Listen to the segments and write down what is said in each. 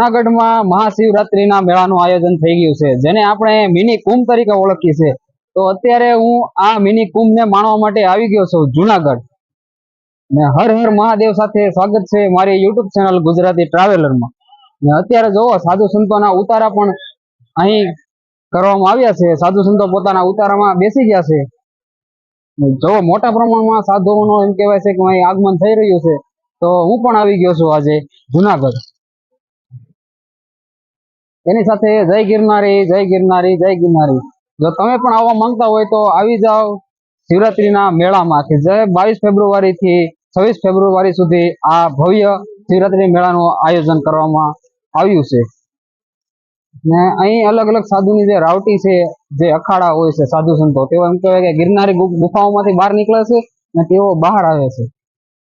જુનાગઢમાં મહાશિવરાત્રીના મેળાનું આયોજન થઈ ગયું છે, જેને આપણે મિની કુંભ તરીકે ઓળખીએ છીએ. તો અત્યારે હું આ મિની કુંભને માણવા માટે આવી ગયો છું, જુનાગઢ. ને હર હર મહાદેવ સાથે સ્વાગત છે મારી યુટ્યુબ ચેનલ ગુજરાતી ટ્રાવેલરમાં. ને અત્યારે જોવો સાધુ સંતોના ઉતારા પણ અહીં કરવામાં આવ્યા છે. સાધુ સંતો પોતાના ઉતારામાં બેસી ગયા છે. જો મોટા પ્રમાણમાં સાધુઓનો એમ કહેવાય છે કે અહીં આગમન થઈ રહ્યું છે. તો હું પણ આવી ગયો છું આજે જુનાગઢ. એની સાથે જય ગિરનારી જય ગિરનારી જય ગિરનારી. જો તમે પણ આવવા માંગતા હોય તો આવી જાઓ શિવરાત્રીના મેળામાં જે બાવીસ ફેબ્રુઆરી થી છવ્વીસ ફેબ્રુઆરી સુધી આ ભવ્ય શિવરાત્રી મેળાનું આયોજન કરવામાં આવ્યું છે. ને અહીં અલગ અલગ સાધુની જે રાવટી છે, જે અખાડા હોય છે, સાધુ સંતો, તેઓ એમ કહેવાય કે ગિરનારી ગુફાઓમાંથી બહાર નીકળે છે ને તેઓ બહાર આવે છે.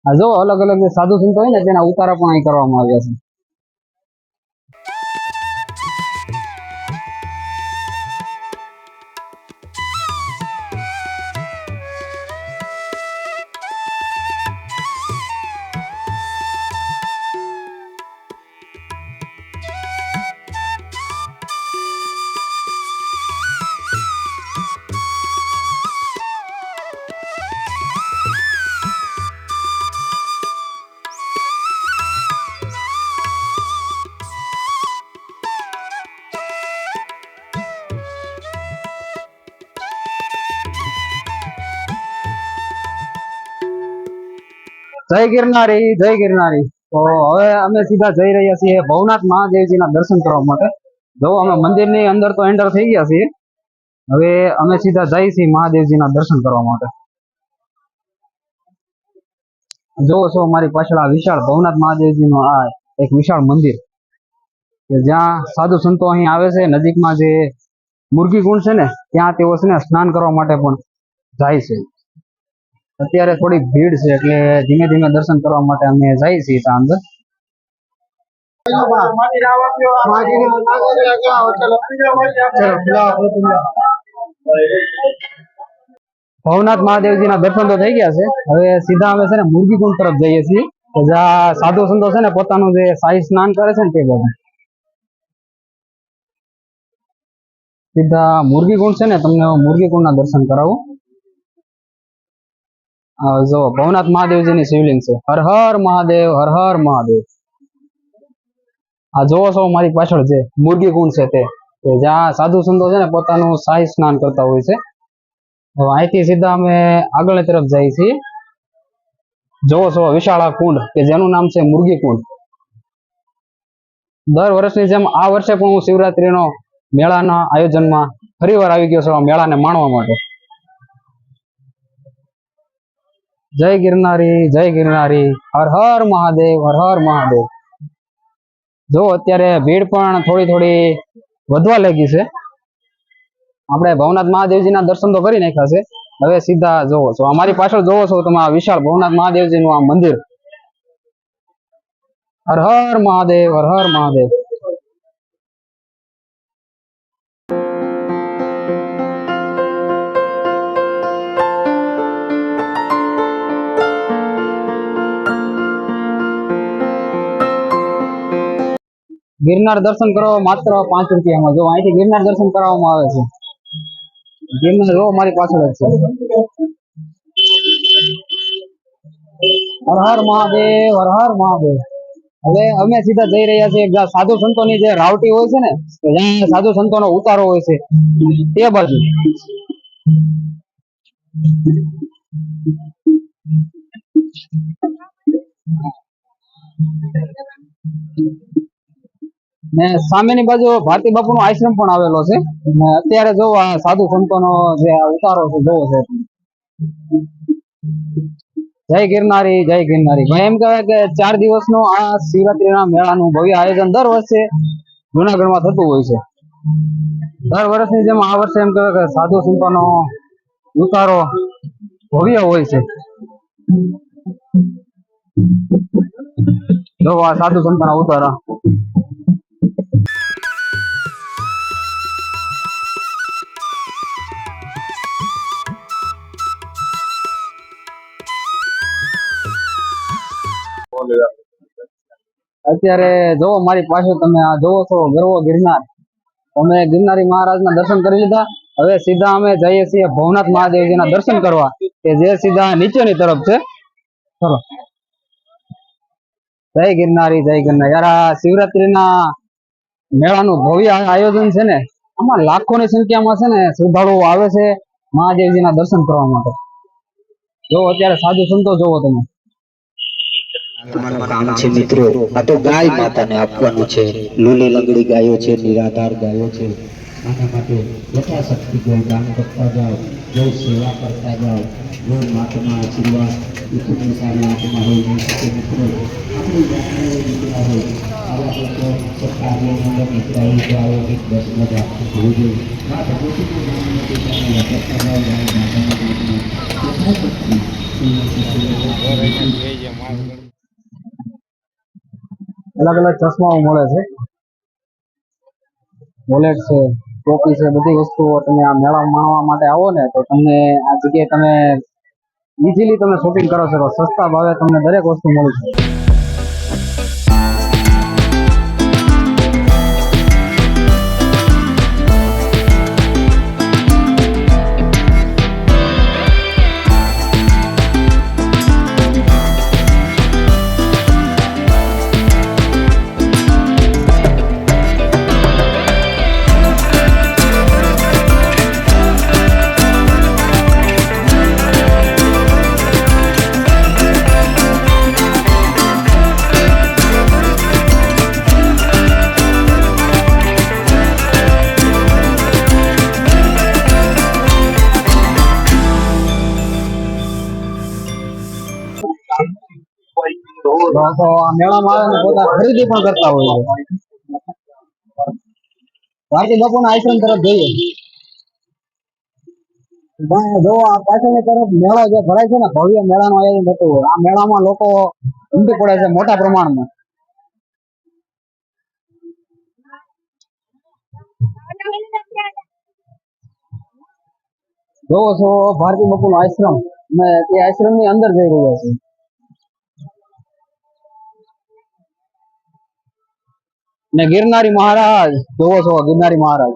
આ જો અલગ અલગ જે સાધુ સંતો હોય ને તેના ઉતારા પણ અહીં કરવામાં આવ્યા છે. જય ગિરનારી જય ગિરનારી. તો હવે અમે સીધા જઈ રહ્યા છીએ ભવનાથ મહાદેવજીના દર્શન કરવા માટે. જો અમે મંદિરની અંદર તો એન્ટર થઈ ગયા છીએ. હવે અમે સીધા જઈએ છીએ મહાદેવજીના દર્શન કરવા માટે. જોવો છો મારી પાછળ આ વિશાળ ભવનાથ મહાદેવજીનું આ એક વિશાળ મંદિર. કે જ્યાં સાધુ સંતો અહીં આવે છે, નજીકમાં જે મુરગી કુંડ છે ને, ત્યાં તેઓ છે ને સ્નાન કરવા માટે પણ જાય છે. અત્યારે થોડી ભીડ છે એટલે ધીમે ધીમે દર્શન કરવા માટે અમે જઈએ છીએ ત્યાં અંદર ભવનાથ મહાદેવજીના દર્શન તો થઈ ગયા છે. હવે સીધા અમે છે ને મુરગી કુંડ તરફ જઈએ છીએ. જ્યાં સાધુ સંતો છે ને પોતાનું જે શાહી સ્નાન કરે છે ને તે બધું. સીધા મુરગી કુંડ છે ને તમને મુરગી કુંડ ના દર્શન કરાવું. જો, ભવનાથ મહાદેવજીની શિવલિંગ છે. હર હર મહાદેવ, હર હર મહાદેવ. આ જોવો છો, મારી પાછળ જે મુરગી કુંડ છે તે. જ્યાં સાધુ સંતો છે ને, પોતાનું શાહી સ્નાન કરતા હોય છે. અહીંથી સીધા અમે આગળની તરફ જઈએ છીએ. જોવો છો, વિશાળા કુંડ, કે જેનું નામ છે મુરગી કુંડ. દર વર્ષની જેમ આ વર્ષે પણ હું શિવરાત્રીનો મેળાના આયોજનમાં ફરીવાર આવી ગયો છું મેળાને માણવા માટે. જય ગિરનારી જય ગિરનારી, હર હર મહાદેવ, હર હર મહાદેવ. જો અત્યારે ભીડ પણ થોડી થોડી વધવા લાગી છે. આપણે ભવનાથ મહાદેવજીના દર્શન તો કરી નાખ્યા છે. હવે સીધા જોવો છો. અમારી પાછળ જોવો છો તમે વિશાળ ભવનાથ મહાદેવજીનું આ મંદિર. હર હર મહાદેવ, હર હર મહાદેવ. ગિરનાર દર્શન કરવા માત્ર પાંચ રૂપિયામાં. જો અહીંથી ગિરનાર દર્શન કરાવવામાં આવે છે. ગિરનાર જો મારી પાછળ જ છે. હર હર મહાદેવ હર મહાદેવ. હવે અમે સીધા જઈ રહ્યા છીએ જ્યાં સાધુ સંતોની જે રાવટી હોય છે ને જ્યાં સાધુ સંતોનો ઉતારો હોય છે, તે બાજુ. ને સામેની બાજુ ભારતી બાપુ નો આશ્રમ પણ આવેલો છે. ને અત્યારે જો આ સાધુ સંતોનો જે ઉતારો છે, જોવો છે. જય ગિરનારી જય ગિરનારી. ભાઈ એમ કહેવાય કે ચાર દિવસનો આ શિવરાત્રીના મેળાનું ભવ્ય આયોજન દર વર્ષે જુનાગઢમાં થતું હોય છે. દર વર્ષની જેમ આ વર્ષે એમ કહેવાય કે સાધુ સંતોનો ઉતારો ભવ્ય હોય છે. જો આ સાધુ સંતોના ઉતારા. અત્યારે જોવો, મારી પાસે તમે આ જોવો છો, ગરવો ગિરનાર. અમે ગિરનારી મહારાજના દર્શન કરી લીધા. હવે સીધા અમે જઈએ છીએ ભવનાથ મહાદેવજીના દર્શન કરવા, કે જે સીધા નીચેની તરફ છે. જય ગિરનારી, જય ગિરનાર. યાર, આ શિવરાત્રીના મેળાનું ભવ્ય આયોજન છે ને, આમાં લાખોની સંખ્યામાં છે ને શ્રદ્ધાળુઓ આવે છે મહાદેવજીના દર્શન કરવા માટે. જો અત્યારે સાધુ સંતો જોવો તમે. મિત્રો. આ તો ગાય માતાને આપવાનું છે. લીલી લંગડી ગાયો છે નિરાધાર અલગ અલગ ચશ્માઓ મળે છે. વોલેટ છે, ટોપી છે, બધી વસ્તુઓ તમે આ મેળા માણવા માટે આવો ને તો તમને આ જગ્યાએ તમે ઇઝીલી તમે શોપિંગ કરો છો. સસ્તા ભાવે તમને દરેક વસ્તુ મળી છે તો આ મેળામાં આવે ને ખરીદી પણ કરતા હોય છે. ભારતી બાપુના આશ્રમ તરફ જઈએ. જો આ પાછળની તરફ મેળો જે ભરાય છે ને, ભવ્ય મેળાનું આયોજન થતું આ મેળામાં લોકો ઉમટી પડે છે મોટા પ્રમાણમાં. જોવો છો ભારતી બાપુનો આશ્રમ. ને તે આશ્રમની અંદર જઈ રહ્યા છે. ને ગિરનારી મહારાજ, જોવો છો ગિરનારી મહારાજ.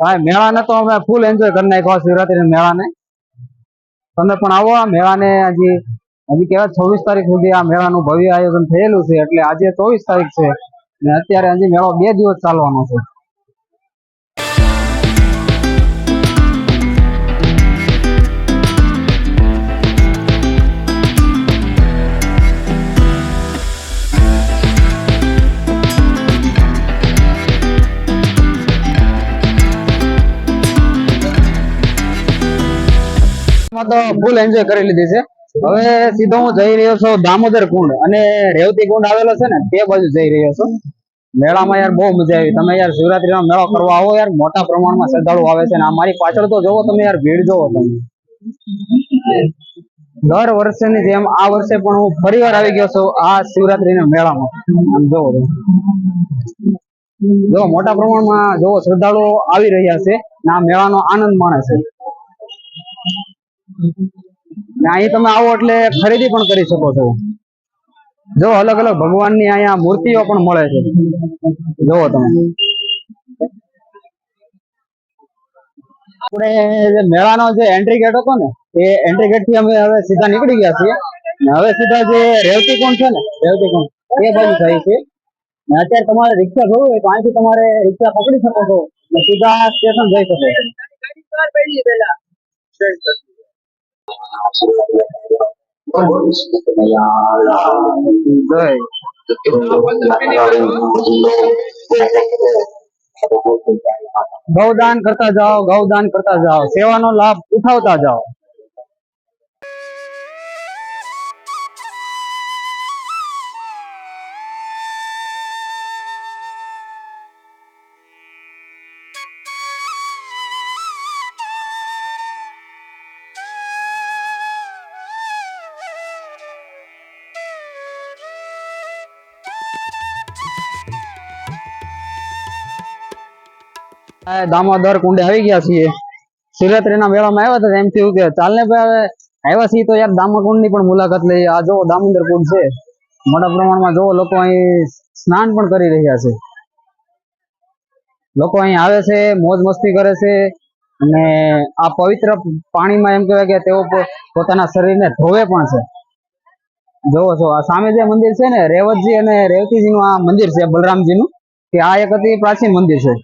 હા મેળાને તો અમે ફૂલ એન્જોય કરી નાખ્યો શિવરાત્રી મેળાને. તમે પણ આવો આ મેળાને હજી હજી કેવા છવ્વીસ તારીખ સુધી આ મેળાનું ભવ્ય આયોજન થયેલું છે, એટલે આજે ચોવીસ તારીખ છે. ને અત્યારે હજી મેળો બે દિવસ ચાલવાનો છે. માં તો ફૂલ એન્જોય કરી લીધી છે. હવે સીધો હું જઈ રહ્યો છું દામોદર કુંડ અને રેવતી કુંડ આવેલો છે ને, તે બાજુ જઈ રહ્યો છું. મેળામાં યાર બહુ મજા આવી. તમે યાર શિવરાત્રી નો મેળો કરવા આવો યાર, મોટા પ્રમાણમાં શ્રદ્ધાળુ આવે છે ને અમારી મારી પાછળ તો જોવો તમે યાર, ભીડ જોવો તમે. દર વર્ષની જેમ આ વર્ષે પણ હું ફરી વાર આવી ગયો છું આ શિવરાત્રીના મેળામાં. આમ જોવો. જો મોટા પ્રમાણમાં જોવો, શ્રદ્ધાળુઓ આવી રહ્યા છે ના, આ મેળાનો આનંદ માણે છે. અહીં તમે આવો એટલે ખરીદી પણ કરી શકો છો. જો અલગ અલગ ભગવાનની અહીંયા મૂર્તિઓ પણ મળે છે. જોવો તમે. આપણે જે મેળાનો જે એન્ટ્રી ગેટ હતો ને, એ એન્ટ્રી ગેટથી અમે હવે સીધા નીકળી ગયા છીએ. ને હવે સીધા જે રેવતી કોણ છે ને, રેવતી કોણ, એ બાજુ થઈ છે. ને અત્યારે તમારે રિક્ષા જોવું હોય તો અહીંથી તમારે રિક્ષા પકડી શકો છો. ને સીધા સ્ટેશન જઈ શકો છો. ગૌદાન કરતા જાઓ ગૌદાન કરતા જાઓ. સેવાનો લાભ ઉઠાવતા જાઓ. દામોદર કુંડે આવી ગયા છીએ. શિવરાત્રીના મેળામાં આવ્યા હતા એમ થયું કે ચાલ ને ભાઈ હવે આવ્યા છીએ તો યાર દામકુંડની પણ મુલાકાત લઈએ. આ જો દામોદર કુંડ છે. મોટા પ્રમાણમાં જો લોકો અહીં સ્નાન પણ કરી રહ્યા છે. લોકો અહીં આવે છે, મોજ મસ્તી કરે છે અને આ પવિત્ર પાણીમાં એમ કહેવાય કે તેઓ પોતાના શરીરને ધોવે પણ છે. જોવો છો, આ સામે જે મંદિર છે ને, રેવતજી અને રેવતીજી નું આ મંદિર છે બલરામજી નું કે આ એક અતિ પ્રાચીન મંદિર છે.